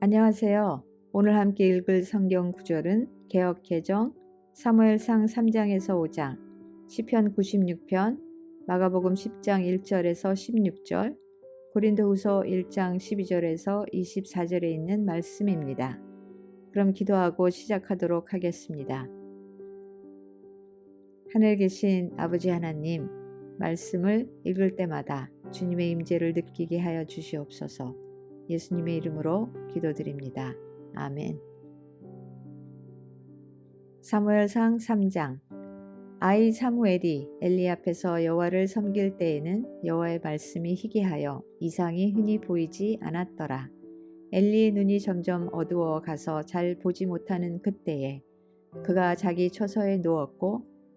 안녕하세요. 오늘 함께 읽을 성경 구절은 개혁 개정 사무엘상 3장에서 5장, 시편 96편, 마가복음 10장 1절에서 16절, 고린도후서 1장 12절에서 24절에 있는 말씀입니다. 그럼 기도하고 시작하도록 하겠습니다. 하늘 계신 아버지 하나님, 말씀을 읽을 때마다 주님의 임재를 느끼게 하여 주시옵소서. 예수님의 이름으로 기도드립니다. 아멘. 사무엘상 3장 아이 사무엘이 엘리 앞에서 여호와를 섬길 때에는 여호와의 말씀이 희귀하여 이상이 흔히 보이지 않았더라. 엘리의 눈이 점점 어두워 가서 잘 보지 못하는 그때에 그가 자기 처서에 누웠고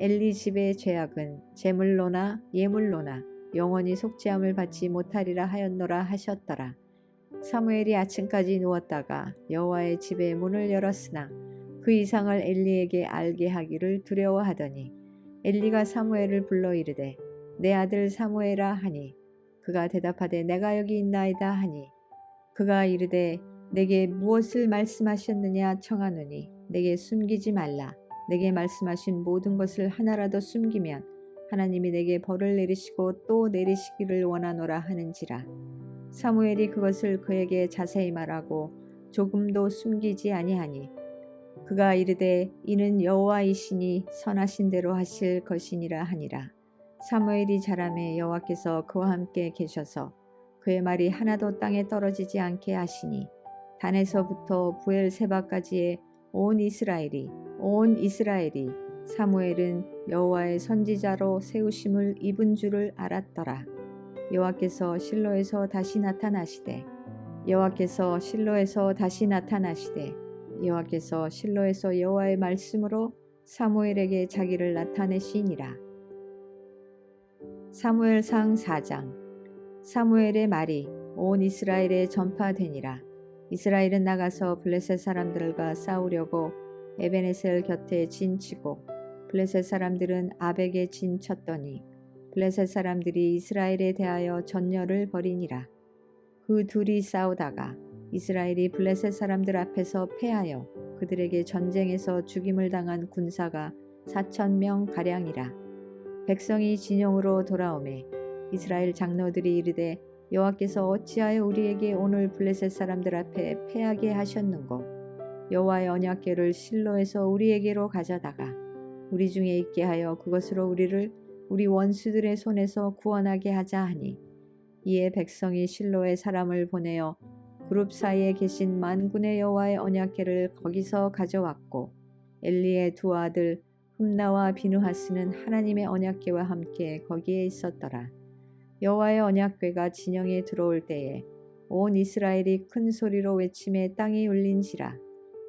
엘리 집의 죄악은 제물로나 예물로나 영원히 속죄함을 받지 못하리라 하였노라 하셨더라. 사무엘이 아침까지 누웠다가 여호와의 집에 문을 열었으나 그 이상을 엘리에게 알게 하기를 두려워하더니 엘리가 사무엘을 불러 이르되 내 아들 사무엘아 하니 그가 대답하되 내가 여기 있나이다 하니 그가 이르되 내게 무엇을 말씀하셨느냐 청하노니 내게 숨기지 말라 내게 말씀하신 모든 것을 하나라도 숨기면 하나님이 내게 벌을 내리시고 또 내리시기를 원하노라 하는지라. 사무엘이 그것을 그에게 자세히 말하고 조금도 숨기지 아니하니 그가 이르되 이는 여호와이시니 선하신 대로 하실 것이니라 하니라. 사무엘이 자람에 여호와께서 그와 함께 계셔서 그의 말이 하나도 땅에 떨어지지 않게 하시니 단에서부터 부엘세바까지의 온 이스라엘이 온 이스라엘이 사무엘은 여호와의 선지자로 세우심을 입은 줄을 알았더라. 여호와께서 실로에서 다시 나타나시되 여호와께서 실로에서 다시 나타나시되 여호와께서 실로에서 여호와의 말씀으로 사무엘에게 자기를 나타내시니라. 사무엘상 4장 사무엘의 말이 온 이스라엘에 전파되니라. 이스라엘은 나가서 블레셋 사람들과 싸우려고 에베네셀 곁에 진치고 블레셋 사람들은 아벡에 진쳤더니 블레셋 사람들이 이스라엘에 대하여 전열을 벌이니라. 그 둘이 싸우다가 이스라엘이 블레셋 사람들 앞에서 패하여 그들에게 전쟁에서 죽임을 당한 군사가 사천 명 가량이라. 백성이 진영으로 돌아오매 이스라엘 장로들이 이르되 여호와께서 어찌하여 우리에게 오늘 블레셋 사람들 앞에 패하게 하셨는고 여호와의 언약궤를 실로에서 우리에게로 가져다가 우리 중에 있게 하여 그것으로 우리를 우리 원수들의 손에서 구원하게 하자 하니 이에 백성이 실로에 사람을 보내어 그룹 사이에 계신 만군의 여호와의 언약궤를 거기서 가져왔고 엘리의 두 아들 흠나와 비누하스는 하나님의 언약궤와 함께 거기에 있었더라. 여호와의 언약궤가 진영에 들어올 때에 온 이스라엘이 큰 소리로 외침에 땅이 울린지라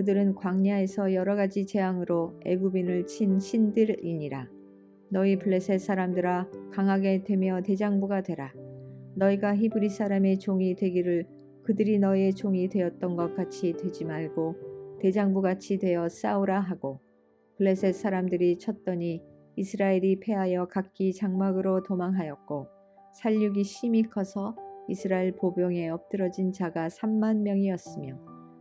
그들은 광야에서 여러 가지 재앙으로 애굽인을 친 신들이니라. 너희 블레셋 사람들아 강하게 되며 대장부가 되라. 너희가 히브리 사람의 종이 되기를 그들이 너희의 종이 되었던 것 같이 되지 말고 대장부 같이 되어 싸우라 하고 블레셋 사람들이 쳤더니 이스라엘이 패하여 각기 장막으로 도망하였고 살육이 심히 커서 이스라엘 보병에 엎드러진 자가 3만 명이었으며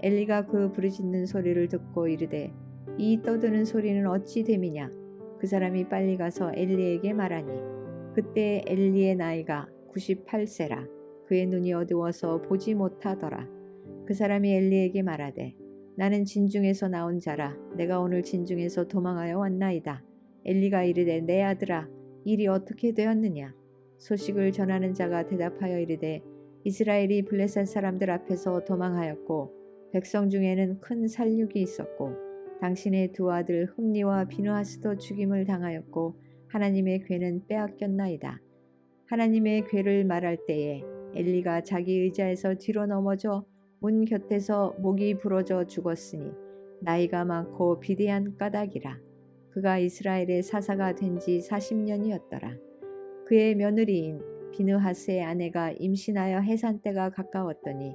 엘리가 그 부르짖는 소리를 듣고 이르되 이 떠드는 소리는 어찌 됨이냐. 그 사람이 빨리 가서 엘리에게 말하니 그때 엘리의 나이가 98세라. 그의 눈이 어두워서 보지 못하더라. 그 사람이 엘리에게 말하되 나는 진중에서 나온 자라 내가 오늘 진중에서 도망하여 왔나이다. 엘리가 이르되 내 아들아 일이 어떻게 되었느냐 소식을 전하는 자가 대답하여 이르되 이스라엘이 블레셋 사람들 앞에서 도망하였고 백성 중에는 큰 살육이 있었고 당신의 두 아들 흠니와 비누하스도 죽임을 당하였고 하나님의 괴는 빼앗겼나이다. 하나님의 괴를 말할 때에 엘리가 자기 의자에서 뒤로 넘어져 문 곁에서 목이 부러져 죽었으니 나이가 많고 비대한 까닭이라. 그가 이스라엘의 사사가 된 지 40년이었더라. 그의 며느리인 비느하스의 아내가 임신하여 해산 때가 가까웠더니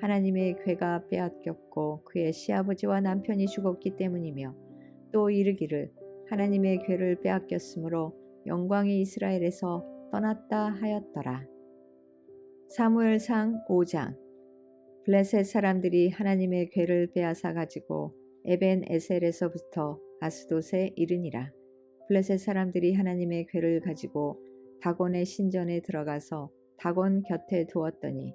하나님의 괴가 빼앗겼고 그의 시아버지와 남편이 죽었기 때문이며 또 이르기를 하나님의 괴를 빼앗겼으므로 영광이 이스라엘에서 떠났다 하였더라. 사무엘상 5장 블레셋 사람들이 하나님의 괴를 빼앗아 가지고 에벤 에셀에서부터 아스돗에 이르니라. 블레셋 사람들이 하나님의 괴를 가지고 다곤의 신전에 들어가서 다곤 곁에 두었더니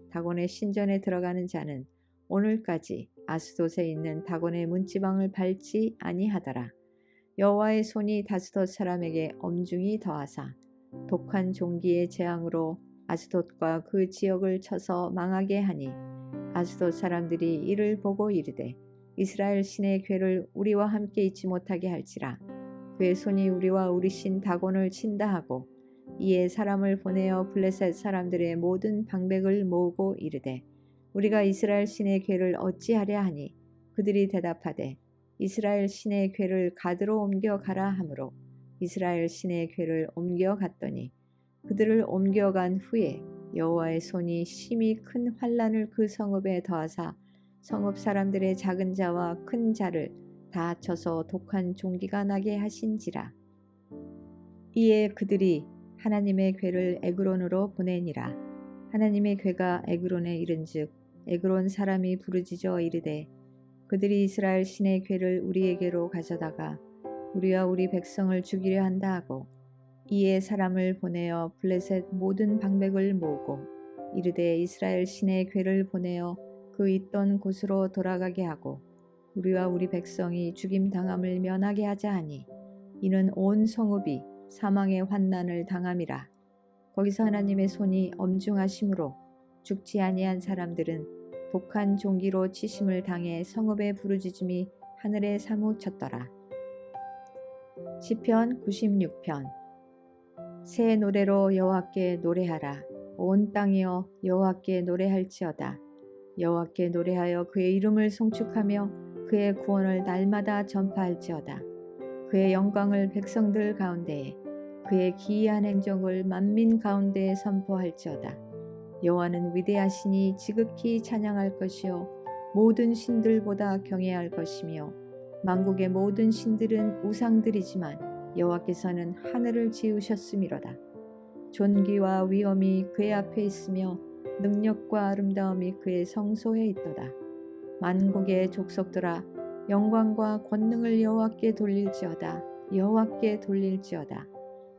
다곤의 신전에 들어가는 자는 오늘까지 아스돗에 있는 다곤의 문지방을 밟지 아니하더라. 여호와의 손이 다스돗 사람에게 엄중히 더하사 독한 종기의 재앙으로 아스돗과 그 지역을 쳐서 망하게 하니 아스돗 사람들이 이를 보고 이르되 이스라엘 신의 괴를 우리와 함께 있지 못하게 할지라 그의 손이 우리와 우리 신 다곤을 친다 하고 이에 사람을 보내어 블레셋 사람들의 모든 방백을 모으고 이르되 우리가 이스라엘 신의 괴를 어찌하랴 하니 그들이 대답하되 이스라엘 신의 괴를 가드로 옮겨 가라 하므로 이스라엘 신의 괴를 옮겨 갔더니 그들을 옮겨간 후에 여호와의 손이 심히 큰 환란을 그 성읍에 더하사 성읍 사람들의 작은 자와 큰 자를 다 쳐서 독한 종기가 나게 하신지라. 이에 그들이 하나님의 괴를 에그론으로 보내니라. 하나님의 괴가 에그론에 이른즉 에그론 사람이 부르짖어 이르되 그들이 이스라엘 신의 괴를 우리에게로 가져다가 우리와 우리 백성을 죽이려 한다 하고 이에 사람을 보내어 블레셋 모든 방백을 모으고 이르되 이스라엘 신의 괴를 보내어 그 있던 곳으로 돌아가게 하고 우리와 우리 백성이 죽임 당함을 면하게 하자 하니 이는 온 성읍이 사망의 환난을 당함이라. 거기서 하나님의 손이 엄중하심으로 죽지 아니한 사람들은 독한 종기로 치심을 당해 성읍의 부르짖음이 하늘에 사무쳤더라. 시편 96편. 새 노래로 여호와께 노래하라. 온 땅이여 여호와께 노래할지어다. 여호와께 노래하여 그의 이름을 송축하며 그의 구원을 날마다 전파할지어다. 그의 영광을 백성들 가운데에 그의 기이한 행적을 만민 가운데에 선포할지어다 여호와는 위대하시니 지극히 찬양할 것이요 모든 신들보다 경외할 것이며 만국의 모든 신들은 우상들이지만 여호와께서는 하늘을 지으셨음이로다. 존귀와 위엄이 그의 앞에 있으며 능력과 아름다움이 그의 성소에 있도다. 만국의 족속들아 영광과 권능을 여호와께 돌릴지어다. 여호와께 돌릴지어다.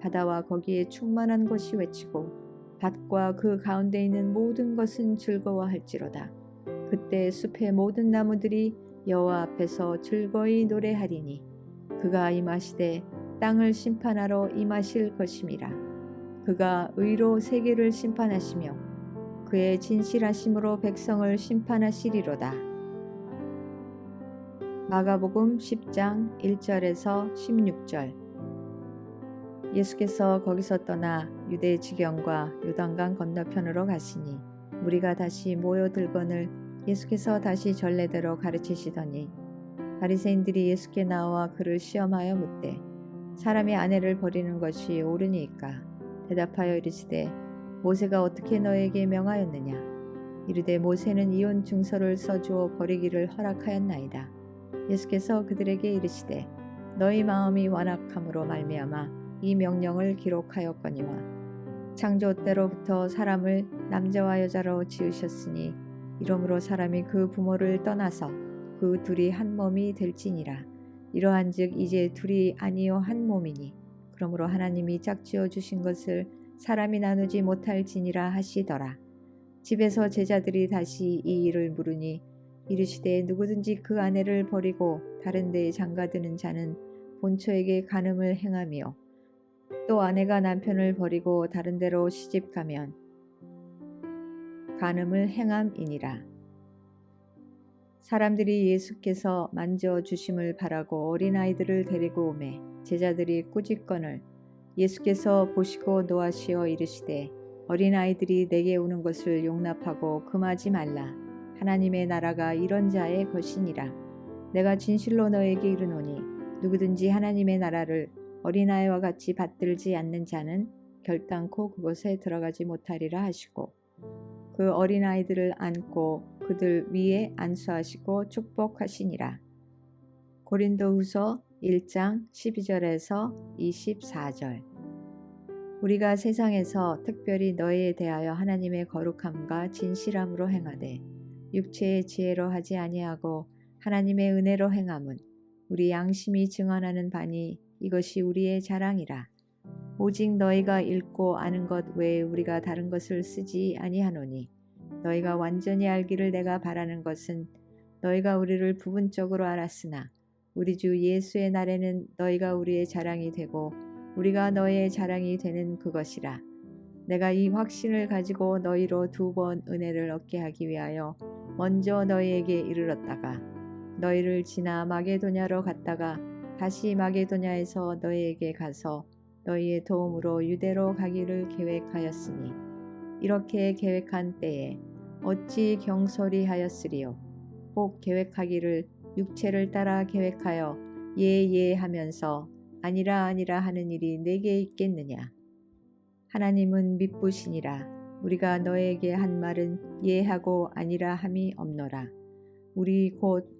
바다와 거기에 충만한 것이 외치고 밭과 그 가운데 있는 모든 것은 즐거워할지로다. 그때 숲의 모든 나무들이 여호와 앞에서 즐거이 노래하리니 그가 임하시되 땅을 심판하러 임하실 것임이라. 그가 의로 세계를 심판하시며 그의 진실하심으로 백성을 심판하시리로다. 마가복음 10장 1절에서 16절 예수께서 거기서 떠나 유대 지경과 요단강 건너편으로 가시니 무리가 다시 모여들거늘 예수께서 다시 전례대로 가르치시더니 바리새인들이 예수께 나와 그를 시험하여 묻되 사람이 아내를 버리는 것이 옳으니까? 대답하여 이르시되 모세가 어떻게 너에게 명하였느냐? 이르되 모세는 이혼 증서를 써주어 버리기를 허락하였나이다. 예수께서 그들에게 이르시되 너희 마음이 완악함으로 말미암아 이 명령을 기록하였거니와 창조 때로부터 사람을 남자와 여자로 지으셨으니 이러므로 사람이 그 부모를 떠나서 그 둘이 한 몸이 될지니라. 이러한즉 이제 둘이 아니요 한 몸이니 그러므로 하나님이 짝지어 주신 것을 사람이 나누지 못할지니라 하시더라. 집에서 제자들이 다시 이 일을 물으니 이르시되 누구든지 그 아내를 버리고 다른 데에 장가드는 자는 본처에게 간음을 행하며 또 아내가 남편을 버리고 다른 데로 시집가면 간음을 행함이니라. 사람들이 예수께서 만져 주심을 바라고 어린 아이들을 데리고 오매 제자들이 꾸짖건을 예수께서 보시고 노하시어 이르시되 어린 아이들이 내게 오는 것을 용납하고 금하지 말라 하나님의 나라가 이런 자의 것이니라 내가 진실로 너에게 이르노니 누구든지 하나님의 나라를 어린아이와 같이 받들지 않는 자는 결단코 그곳에 들어가지 못하리라 하시고 그 어린아이들을 안고 그들 위에 안수하시고 축복하시니라. 고린도후서 1장 12절에서 24절 우리가 세상에서 특별히 너희에 대하여 하나님의 거룩함과 진실함으로 행하되 육체의 지혜로 하지 아니하고 하나님의 은혜로 행함은 우리 양심이 증언하는 바니 이것이 우리의 자랑이라. 오직 너희가 읽고 아는 것 외에 우리가 다른 것을 쓰지 아니하노니 너희가 완전히 알기를 내가 바라는 것은 너희가 우리를 부분적으로 알았으나 우리 주 예수의 날에는 너희가 우리의 자랑이 되고 우리가 너희의 자랑이 되는 그것이라. 내가 이 확신을 가지고 너희로 두 번 은혜를 얻게 하기 위하여 먼저 너희에게 이르렀다가 너희를 지나 마게도냐로 갔다가 다시 마게도냐에서 너희에게 가서 너희의 도움으로 유대로 가기를 계획하였으니 이렇게 계획한 때에 어찌 경솔히 하였으리요? 혹 계획하기를 육체를 따라 계획하여 예예 하면서 아니라 아니라 하는 일이 내게 있겠느냐? 하나님은 믿부시니라. 우리가 너에게 한 말은 예하고 아니라 함이 없노라. 우리 곧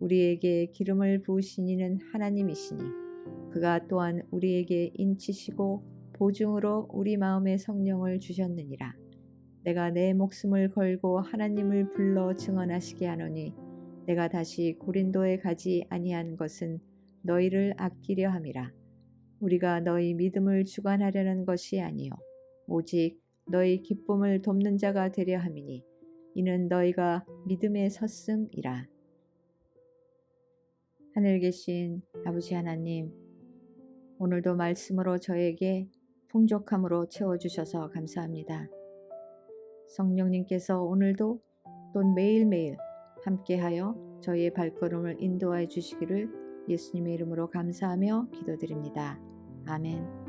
우리에게 기름을 부으신 이는 하나님이시니 그가 또한 우리에게 인치시고 보증으로 우리 마음의 성령을 주셨느니라. 내가 내 목숨을 걸고 하나님을 불러 증언하시게 하노니 내가 다시 고린도에 가지 아니한 것은 너희를 아끼려 함이라. 우리가 너희 믿음을 주관하려는 것이 아니요 오직 너희 기쁨을 돕는 자가 되려 함이니 이는 너희가 믿음에 섰음이라. 하늘 계신 아버지 하나님, 오늘도 말씀으로 저에게 풍족함으로 채워주셔서 감사합니다. 성령님께서 오늘도 또 매일매일 함께하여 저희의 발걸음을 인도하여 주시기를 예수님의 이름으로 감사하며 기도드립니다. 아멘.